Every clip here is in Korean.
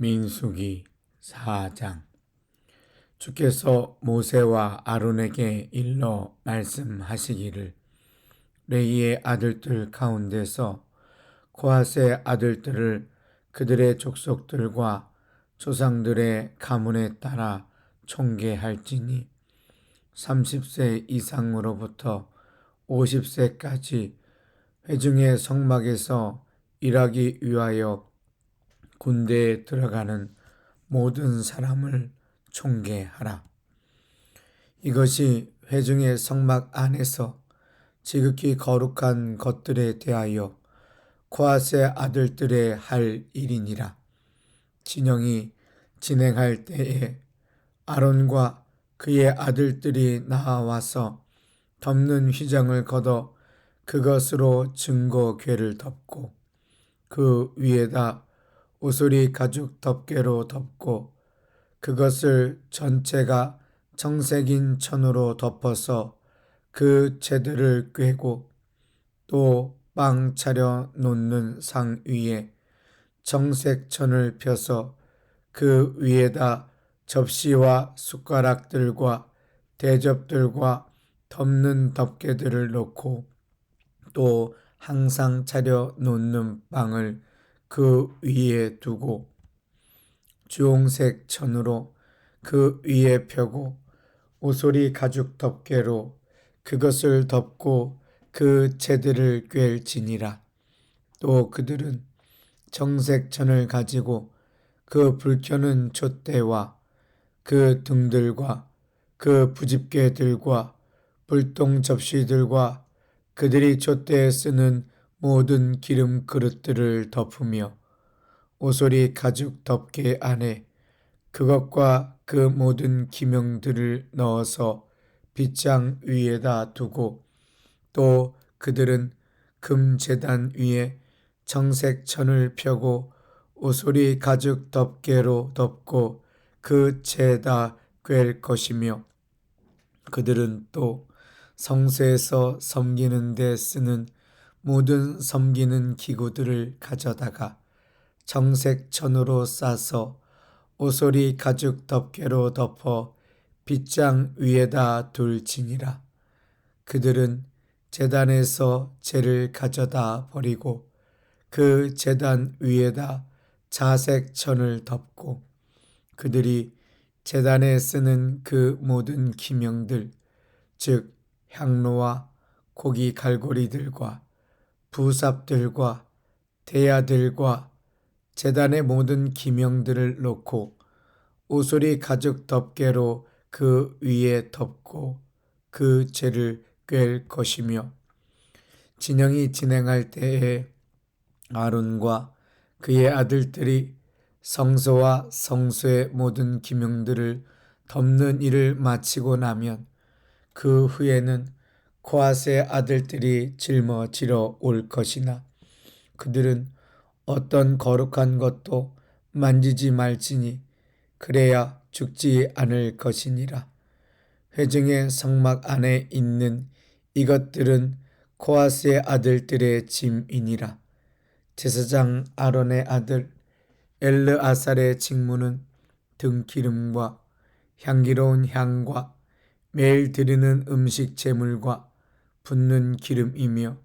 민수기 4장. 주께서 모세와 아론에게 일러 말씀하시기를 레이의 아들들 가운데서 코아세 아들들을 그들의 족속들과 조상들의 가문에 따라 총계할지니 30세 이상으로부터 50세까지 회중의 성막에서 일하기 위하여 군대에 들어가는 모든 사람을 총계하라. 이것이 회중의 성막 안에서 지극히 거룩한 것들에 대하여 코아세 아들들의 할 일이니라. 진영이 진행할 때에 아론과 그의 아들들이 나와서 덮는 휘장을 걷어 그것으로 증거궤를 덮고 그 위에다 오소리 가죽 덮개로 덮고 그것을 전체가 청색인 천으로 덮어서 그 채들을 꿰고 또 빵 차려 놓는 상 위에 청색 천을 펴서 그 위에다 접시와 숟가락들과 대접들과 덮는 덮개들을 놓고 또 항상 차려 놓는 빵을 그 위에 두고 주홍색 천으로 그 위에 펴고 오소리 가죽 덮개로 그것을 덮고 그 채들을 꿰지니라. 또 그들은 정색 천을 가지고 그 불켜는 촛대와 그 등들과 그 부집개들과 불똥 접시들과 그들이 촛대에 쓰는 모든 기름 그릇들을 덮으며 오소리 가죽 덮개 안에 그것과 그 모든 기명들을 넣어서 빗장 위에다 두고 또 그들은 금 재단 위에 청색 천을 펴고 오소리 가죽 덮개로 덮고 그 채다 꿰 것이며 그들은 또 성세에서 섬기는 데 쓰는 모든 섬기는 기구들을 가져다가 정색 천으로 싸서 오소리 가죽 덮개로 덮어 빗장 위에다 둘지니라. 그들은 재단에서 재를 가져다 버리고 그 재단 위에다 자색 천을 덮고 그들이 재단에 쓰는 그 모든 기명들 즉 향로와 고기 갈고리들과 부삽들과 대야들과 재단의 모든 기명들을 놓고 오소리 가죽 덮개로 그 위에 덮고 그 죄를 꿰 것이며 진영이 진행할 때에 아론과 그의 아들들이 성소와 성소의 모든 기명들을 덮는 일을 마치고 나면 그 후에는 코아세 아들들이 짊어지러 올 것이나 그들은 어떤 거룩한 것도 만지지 말지니 그래야 죽지 않을 것이니라. 회중의 성막 안에 있는 이것들은 코아스의 아들들의 짐이니라. 제사장 아론의 아들 엘르아살의 직무는 등기름과 향기로운 향과 매일 드리는 음식 제물과 붓는 기름이며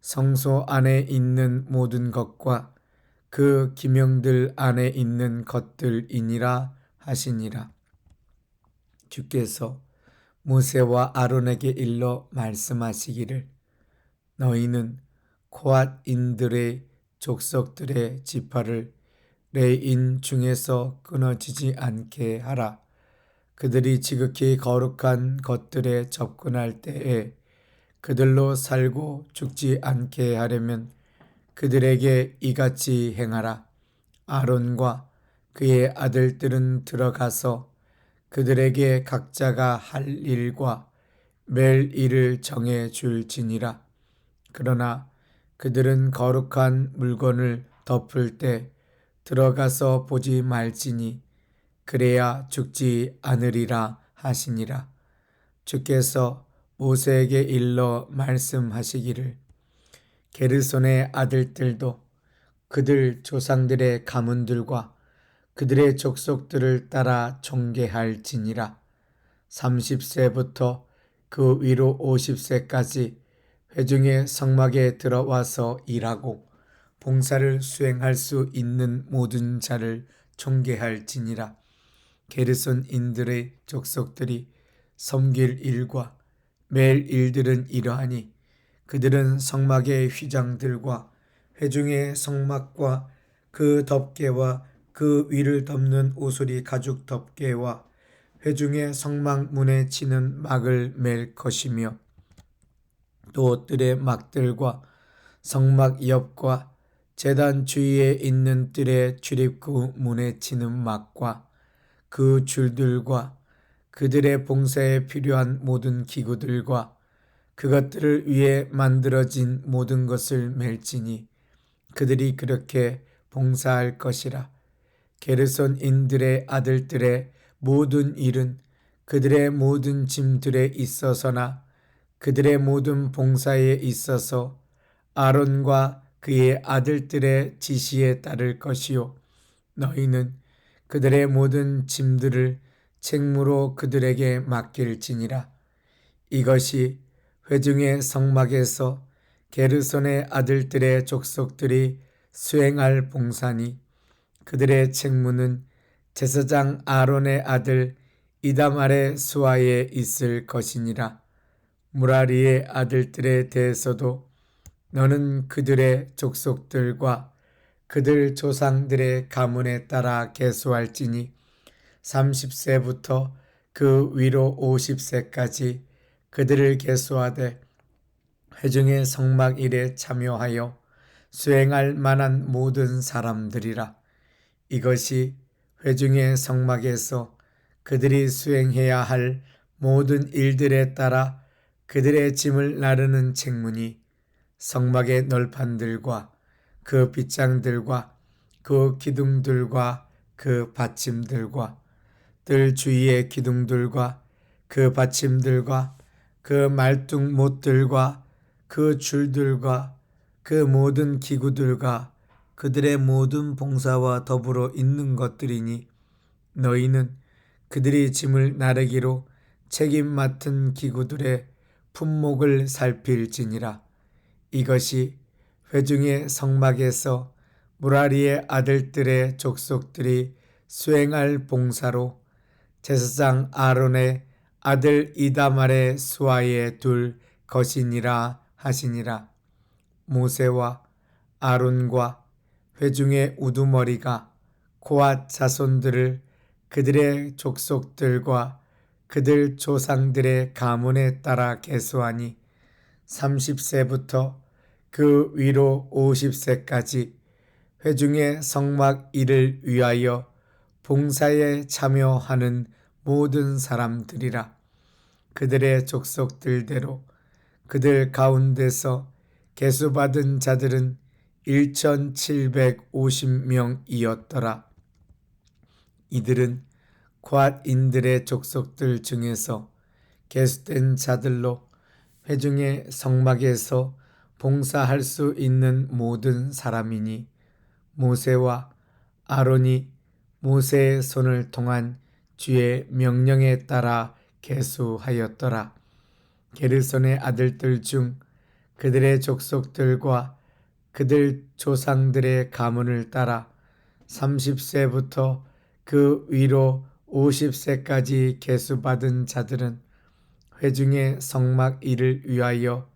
성소 안에 있는 모든 것과 그 기명들 안에 있는 것들이니라 하시니라. 주께서 모세와 아론에게 일러 말씀하시기를 너희는 코앗인들의 족속들의 지파를 레인 중에서 끊어지지 않게 하라. 그들이 지극히 거룩한 것들에 접근할 때에 그들로 살고 죽지 않게 하려면 그들에게 이같이 행하라. 아론과 그의 아들들은 들어가서 그들에게 각자가 할 일과 멜 일을 정해 줄지니라. 그러나 그들은 거룩한 물건을 덮을 때 들어가서 보지 말지니 그래야 죽지 않으리라 하시니라. 주께서 모세에게 일러 말씀하시기를 게르손의 아들들도 그들 조상들의 가문들과 그들의 족속들을 따라 종계할지니라. 30세부터 그 위로 50세까지 회중의 성막에 들어와서 일하고 봉사를 수행할 수 있는 모든 자를 총계할지니라. 게르손인들의 족속들이 섬길 일과 매일 일들은 이러하니 그들은 성막의 휘장들과 회중의 성막과 그 덮개와 그 위를 덮는 오소리 가죽 덮개와 회중의 성막 문에 치는 막을 맬 것이며 또 뜰의 막들과 성막 옆과 재단 주위에 있는 뜰의 출입구 문에 치는 막과 그 줄들과 그들의 봉사에 필요한 모든 기구들과 그것들을 위해 만들어진 모든 것을 맬지니 그들이 그렇게 봉사할 것이라. 게르손인들의 아들들의 모든 일은 그들의 모든 짐들에 있어서나 그들의 모든 봉사에 있어서 아론과 그의 아들들의 지시에 따를 것이요 너희는 그들의 모든 짐들을 책무로 그들에게 맡길지니라 이것이 회중의 성막에서 게르손의 아들들의 족속들이 수행할 봉사니 그들의 책무는 제사장 아론의 아들 이다말의 수하에 있을 것이니라. 무라리의 아들들에 대해서도 너는 그들의 족속들과 그들 조상들의 가문에 따라 계수할지니 30세부터 그 위로 50세까지 그들을 계수하되 회중의 성막 일에 참여하여 수행할 만한 모든 사람들이라. 이것이 회중의 성막에서 그들이 수행해야 할 모든 일들에 따라 그들의 짐을 나르는 책문이 성막의 널판들과 그 빗장들과 그 기둥들과 그 받침들과 뜰 주위의 기둥들과 그 받침들과 그 말뚝못들과 그 줄들과 그 모든 기구들과 그들의 모든 봉사와 더불어 있는 것들이니 너희는 그들이 짐을 나르기로 책임 맡은 기구들의 품목을 살필지니라. 이것이 회중의 성막에서 무라리의 아들들의 족속들이 수행할 봉사로 제사장 아론의 아들 이다말의 수하에 둘 것이니라 하시니라. 모세와 아론과 회중의 우두머리가 고앗 자손들을 그들의 족속들과 그들 조상들의 가문에 따라 계수하니 30세부터 그 위로 50세까지 회중의 성막 일을 위하여 봉사에 참여하는 모든 사람들이라 그들의 족속들대로 그들 가운데서 계수받은 자들은 1750명이었더라. 이들은 곶인들의 족속들 중에서 계수된 자들로 회중의 성막에서 봉사할 수 있는 모든 사람이니 모세와 아론이 모세의 손을 통한 주의 명령에 따라 계수하였더라. 게르손의 아들들 중 그들의 족속들과 그들 조상들의 가문을 따라 30세부터 그 위로 50세까지 계수받은 자들은 회중의 성막 일을 위하여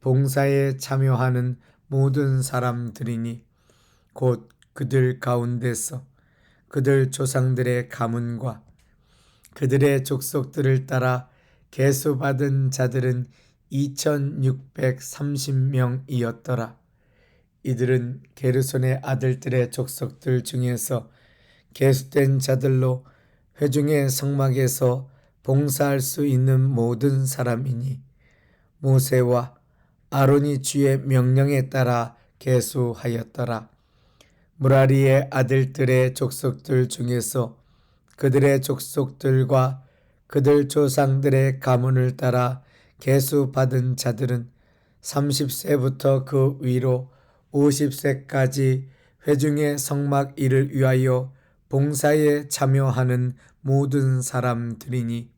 봉사에 참여하는 모든 사람들이니 곧 그들 가운데서 그들 조상들의 가문과 그들의 족속들을 따라 계수받은 자들은 2630명이었더라. 이들은 게르손의 아들들의 족속들 중에서 계수된 자들로 회중의 성막에서 봉사할 수 있는 모든 사람이니 모세와 아론이 주의 명령에 따라 계수하였더라. 무라리의 아들들의 족속들 중에서 그들의 족속들과 그들 조상들의 가문을 따라 계수 받은 자들은 30세부터 그 위로 50세까지 회중의 성막 일을 위하여 봉사에 참여하는 모든 사람들이니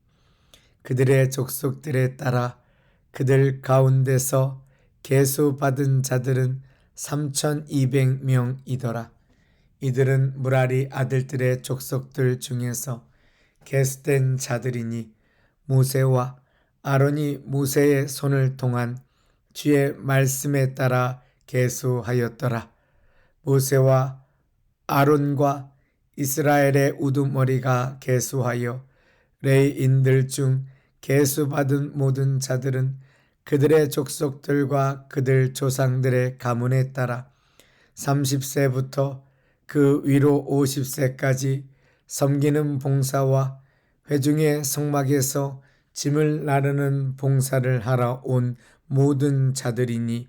그들의 족속들에 따라 그들 가운데서 계수 받은 자들은 3,200명이더라. 이들은 무라리 아들들의 족속들 중에서 계수된 자들이니 모세와 아론이 모세의 손을 통한 주의 말씀에 따라 계수하였더라. 모세와 아론과 이스라엘의 우두머리가 계수하여 레이인들 중 계수받은 모든 자들은 그들의 족속들과 그들 조상들의 가문에 따라 30세부터 그 위로 50세까지 섬기는 봉사와 회중의 성막에서 짐을 나르는 봉사를 하러 온 모든 자들이니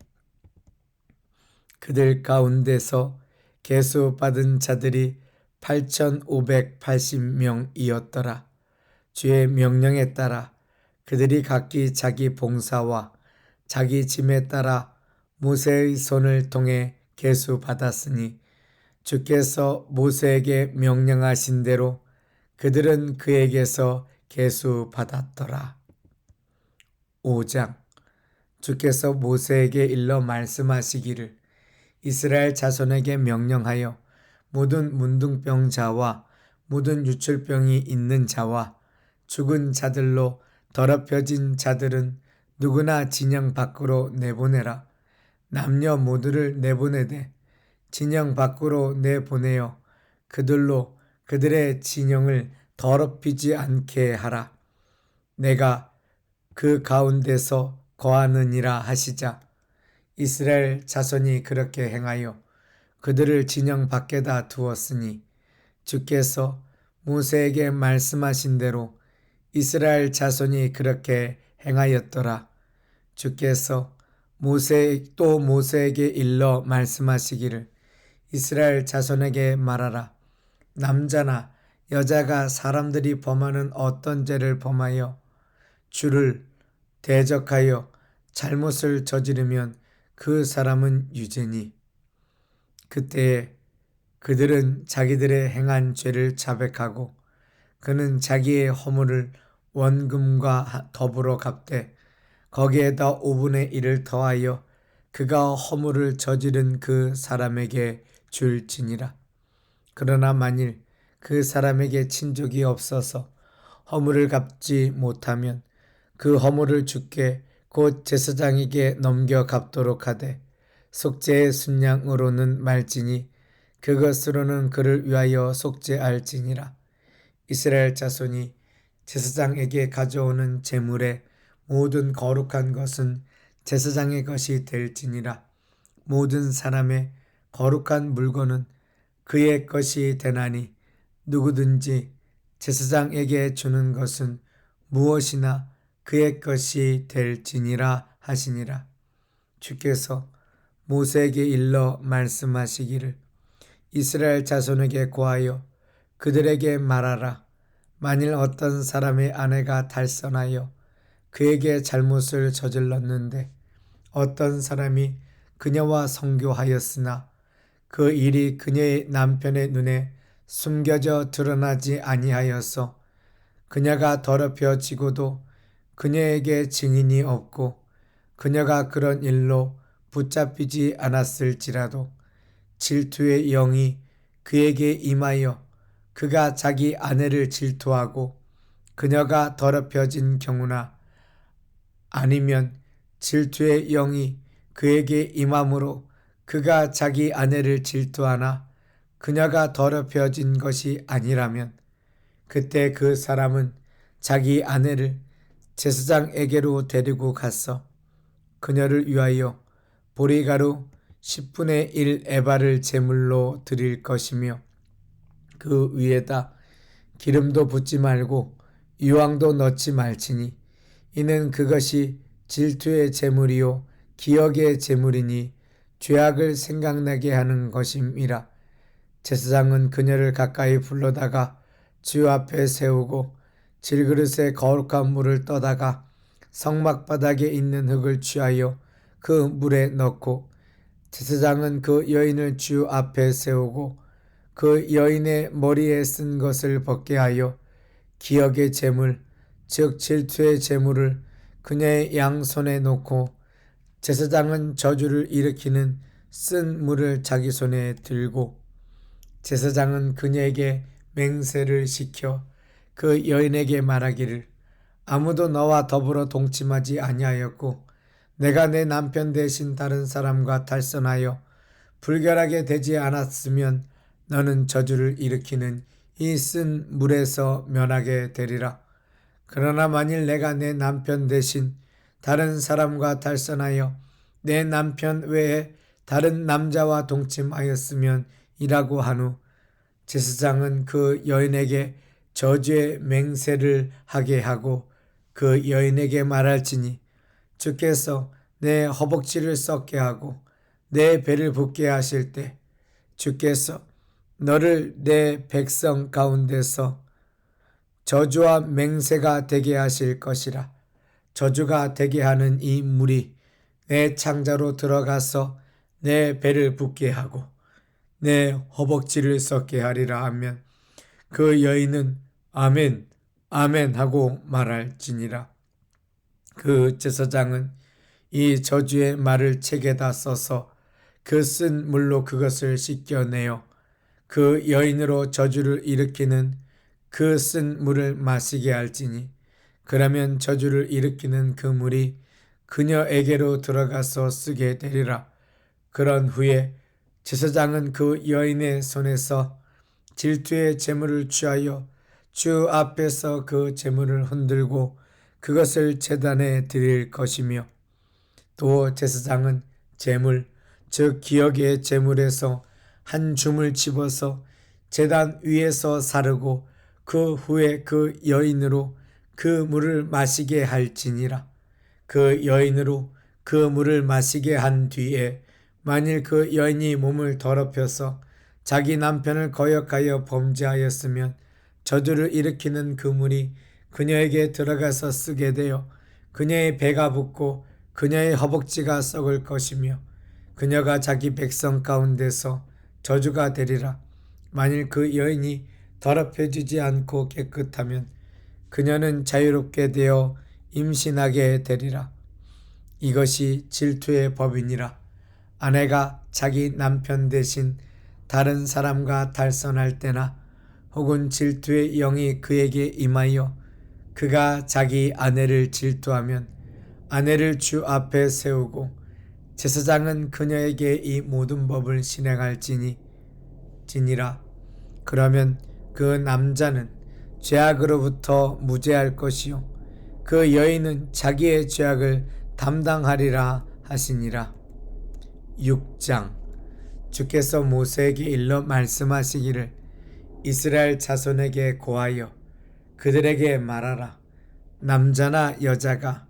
그들 가운데서 계수받은 자들이 8,580명이었더라. 주의 명령에 따라 그들이 각기 자기 봉사와 자기 짐에 따라 모세의 손을 통해 계수 받았으니 주께서 모세에게 명령하신 대로 그들은 그에게서 계수 받았더라. 5장 주께서 모세에게 일러 말씀하시기를 이스라엘 자손에게 명령하여 모든 문둥병 자와 모든 유출병이 있는 자와 죽은 자들로 더럽혀진 자들은 누구나 진영 밖으로 내보내라. 남녀 모두를 내보내되 진영 밖으로 내보내어 그들로 그들의 진영을 더럽히지 않게 하라. 내가 그 가운데서 거하느니라 하시자. 이스라엘 자손이 그렇게 행하여 그들을 진영 밖에다 두었으니 주께서 모세에게 말씀하신 대로 이스라엘 자손이 그렇게 행하였더라. 주께서 모세 또 모세에게 일러 말씀하시기를 이스라엘 자손에게 말하라. 남자나 여자가 사람들이 범하는 어떤 죄를 범하여 주를 대적하여 잘못을 저지르면 그 사람은 유죄니 그때에 그들은 자기들의 행한 죄를 자백하고 그는 자기의 허물을 원금과 더불어 갚되 거기에다 5분의 1을 더하여 그가 허물을 저지른 그 사람에게 줄지니라. 그러나 만일 그 사람에게 친족이 없어서 허물을 갚지 못하면 그 허물을 주께 곧 제사장에게 넘겨 갚도록 하되 속죄의 순양으로는 말지니 그것으로는 그를 위하여 속죄할지니라 이스라엘 자손이 제사장에게 가져오는 제물의 모든 거룩한 것은 제사장의 것이 될지니라 모든 사람의 거룩한 물건은 그의 것이 되나니 누구든지 제사장에게 주는 것은 무엇이나 그의 것이 될지니라 하시니라. 주께서 모세에게 일러 말씀하시기를 이스라엘 자손에게 고하여 그들에게 말하라. 만일 어떤 사람의 아내가 달선하여 그에게 잘못을 저질렀는데 어떤 사람이 그녀와 성교하였으나 그 일이 그녀의 남편의 눈에 숨겨져 드러나지 아니하여서 그녀가 더럽혀지고도 그녀에게 증인이 없고 그녀가 그런 일로 붙잡히지 않았을지라도 질투의 영이 그에게 임하여 그가 자기 아내를 질투하고 그녀가 더럽혀진 경우나 아니면 질투의 영이 그에게 임함으로 그가 자기 아내를 질투하나 그녀가 더럽혀진 것이 아니라면 그때 그 사람은 자기 아내를 제사장에게로 데리고 갔어. 그녀를 위하여 보리가루 10분의 1 에바를 제물로 드릴 것이며 그 위에다 기름도 붓지 말고 유황도 넣지 말지니 이는 그것이 질투의 제물이요 기억의 제물이니 죄악을 생각나게 하는 것임이라. 제사장은 그녀를 가까이 불러다가 주 앞에 세우고 질그릇에 거룩한 물을 떠다가 성막 바닥에 있는 흙을 취하여 그 물에 넣고 제사장은 그 여인을 주 앞에 세우고 그 여인의 머리에 쓴 것을 벗게 하여 기억의 재물 즉 질투의 재물을 그녀의 양손에 놓고 제사장은 저주를 일으키는 쓴 물을 자기 손에 들고 제사장은 그녀에게 맹세를 시켜 그 여인에게 말하기를 아무도 너와 더불어 동침하지 아니하였고 내가 내 남편 대신 다른 사람과 탈선하여 불결하게 되지 않았으면 너는 저주를 일으키는 이 쓴 물에서 면하게 되리라. 그러나 만일 내가 내 남편 대신 다른 사람과 탈선하여 내 남편 외에 다른 남자와 동침하였으면 이라고 한 후 제사장은 그 여인에게 저주의 맹세를 하게 하고 그 여인에게 말할지니 주께서 내 허벅지를 썩게 하고 내 배를 붓게 하실 때 주께서 너를 내 백성 가운데서 저주와 맹세가 되게 하실 것이라. 저주가 되게 하는 이 물이 내 창자로 들어가서 내 배를 붓게 하고 내 허벅지를 썩게 하리라 하면 그 여인은 아멘 아멘 하고 말할지니라. 그 제사장은 이 저주의 말을 책에다 써서 그 쓴 물로 그것을 씻겨내어 그 여인으로 저주를 일으키는 그 쓴 물을 마시게 할지니 그러면 저주를 일으키는 그 물이 그녀에게로 들어가서 쓰게 되리라. 그런 후에 제사장은 그 여인의 손에서 질투의 재물을 취하여 주 앞에서 그 재물을 흔들고 그것을 제단에 드릴 것이며 또 제사장은 재물 즉 기억의 재물에서 한 줌을 집어서 제단 위에서 사르고 그 후에 그 여인으로 그 물을 마시게 할지니라. 그 여인으로 그 물을 마시게 한 뒤에 만일 그 여인이 몸을 더럽혀서 자기 남편을 거역하여 범죄하였으면 저주를 일으키는 그 물이 그녀에게 들어가서 쓰게 되어 그녀의 배가 붓고 그녀의 허벅지가 썩을 것이며 그녀가 자기 백성 가운데서 저주가 되리라. 만일 그 여인이 더럽혀지지 않고 깨끗하면 그녀는 자유롭게 되어 임신하게 되리라. 이것이 질투의 법이니라. 아내가 자기 남편 대신 다른 사람과 달선할 때나 혹은 질투의 영이 그에게 임하여 그가 자기 아내를 질투하면 아내를 주 앞에 세우고 제사장은 그녀에게 이 모든 법을 실행할지니 지니라. 그러면 그 남자는 죄악으로부터 무죄할 것이요 그 여인은 자기의 죄악을 담당하리라 하시니라. 6장. 주께서 모세에게 일러 말씀하시기를 이스라엘 자손에게 고하여 그들에게 말하라. 남자나 여자가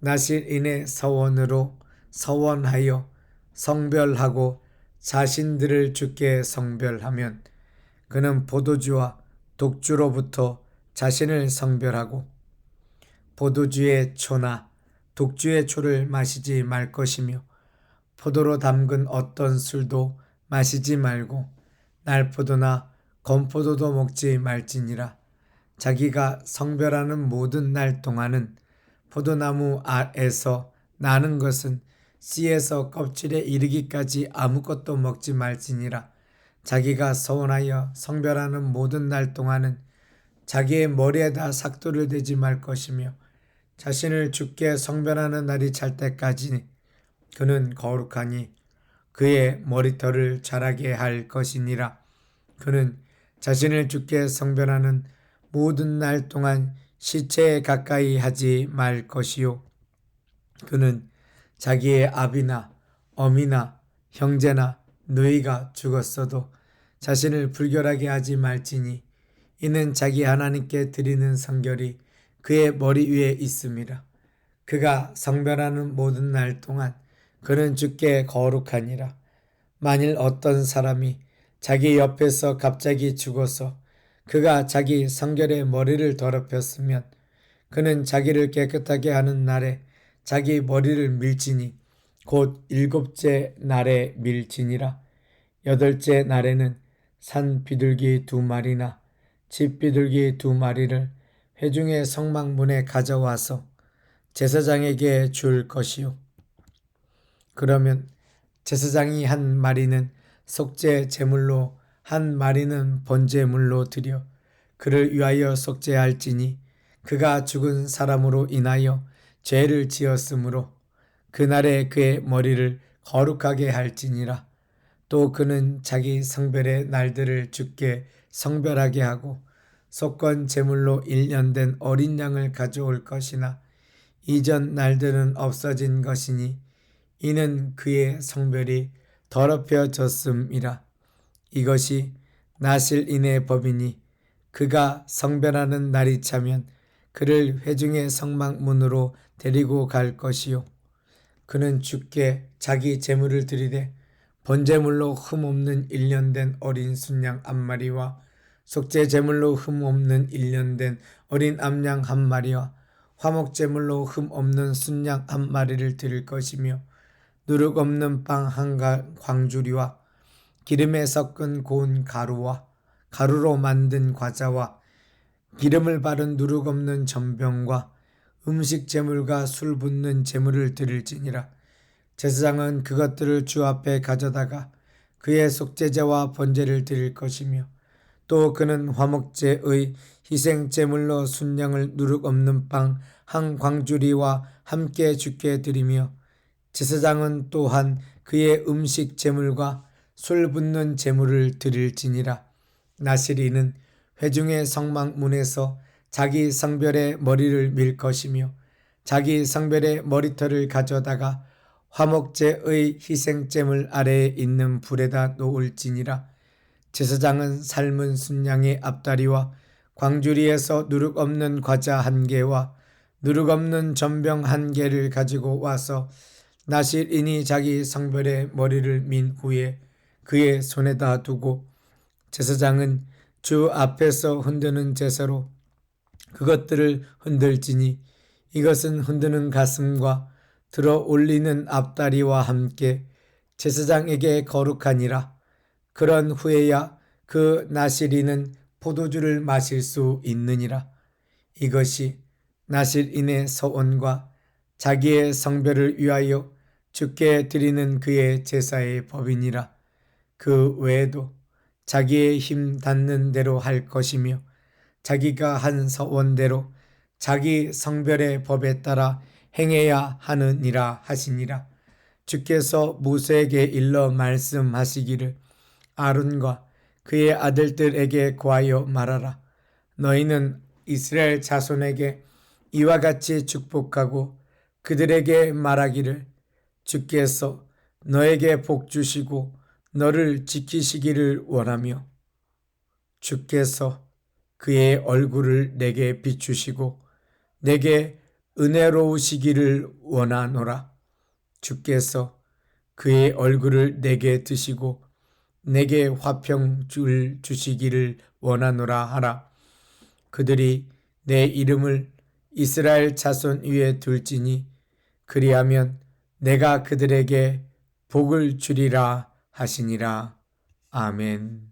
나실인의 서원으로 서원하여 성별하고 자신들을 주께 성별하면 그는 포도주와 독주로부터 자신을 성별하고 포도주의 초나 독주의 초를 마시지 말 것이며 포도로 담근 어떤 술도 마시지 말고 날포도나 건포도도 먹지 말지니라. 자기가 성별하는 모든 날 동안은 포도나무 아에서 나는 것은 씨에서 껍질에 이르기까지 아무것도 먹지 말지니라. 자기가 서원하여 성별하는 모든 날 동안은 자기의 머리에다 삭도를 대지 말 것이며 자신을 죽게 성별하는 날이 찰 때까지 그는 거룩하니 그의 머리털을 자라게 할 것이니라. 그는 자신을 죽게 성별하는 모든 날 동안 시체에 가까이 하지 말 것이요. 그는 자기의 아비나 어미나 형제나 누이가 죽었어도 자신을 불결하게 하지 말지니 이는 자기 하나님께 드리는 성결이 그의 머리 위에 있음이라. 그가 성별하는 모든 날 동안 그는 주께 거룩하니라. 만일 어떤 사람이 자기 옆에서 갑자기 죽어서 그가 자기 성결의 머리를 더럽혔으면 그는 자기를 깨끗하게 하는 날에 자기 머리를 밀지니 곧 일곱째 날에 밀지니라. 여덟째 날에는 산 비둘기 두 마리나 집 비둘기 두 마리를 회중의 성막문에 가져와서 제사장에게 줄 것이요. 그러면 제사장이 한 마리는 속죄 제물로 한 마리는 번제물로 드려 그를 위하여 속죄할지니 그가 죽은 사람으로 인하여 죄를 지었으므로 그날에 그의 머리를 거룩하게 할지니라. 또 그는 자기 성별의 날들을 주께 성별하게 하고 속건 제물로 1년 된 어린 양을 가져올 것이나 이전 날들은 없어진 것이니 이는 그의 성별이 더럽혀졌음이라. 이것이 나실인의 법이니 그가 성별하는 날이 차면 그를 회중의 성막 문으로 데리고 갈 것이요. 그는 주께 자기 제물을 드리되 번제물로 흠없는 1년 된 어린 순양 한 마리와 속죄 제물로 흠없는 1년 된 어린 암양 한 마리와 화목 제물로 흠없는 순양 한 마리를 드릴 것이며 누룩 없는 빵 한 광주리와 기름에 섞은 고운 가루와 가루로 만든 과자와 기름을 바른 누룩 없는 전병과 음식 제물과 술 붓는 제물을 드릴지니라. 제사장은 그것들을 주 앞에 가져다가 그의 속죄제와 번제를 드릴 것이며 또 그는 화목제의 희생 제물로 순양을 누룩 없는 빵 한 광주리와 함께 주께 드리며 제사장은 또한 그의 음식 제물과 술 붓는 제물을 드릴지니라. 나시리는 회중의 성막 문에서 자기 성별의 머리를 밀 것이며 자기 성별의 머리털을 가져다가 화목제의 희생제물 아래에 있는 불에다 놓을지니라. 제사장은 삶은 순양의 앞다리와 광주리에서 누룩 없는 과자 한 개와 누룩 없는 전병 한 개를 가지고 와서 나실인이 자기 성별의 머리를 민 후에 그의 손에다 두고 제사장은 주 앞에서 흔드는 제사로 그것들을 흔들지니 이것은 흔드는 가슴과 들어 올리는 앞다리와 함께 제사장에게 거룩하니라. 그런 후에야 그 나시리는 포도주를 마실 수 있느니라. 이것이 나실인의 서원과 자기의 성별을 위하여 주께 드리는 그의 제사의 법이니라. 그 외에도 자기의 힘 닿는 대로 할 것이며 자기가 한 서원대로 자기 성별의 법에 따라 행해야 하느니라 하시니라. 주께서 모세에게 일러 말씀하시기를 아론과 그의 아들들에게 구하여 말하라. 너희는 이스라엘 자손에게 이와 같이 축복하고 그들에게 말하기를 주께서 너에게 복 주시고 너를 지키시기를 원하며 주께서 그의 얼굴을 내게 비추시고 내게 은혜로우시기를 원하노라. 주께서 그의 얼굴을 내게 드시고 내게 화평줄 주시기를 원하노라 하라. 그들이 내 이름을 이스라엘 자손 위에 둘지니 그리하면 내가 그들에게 복을 주리라 하시니라. 아멘.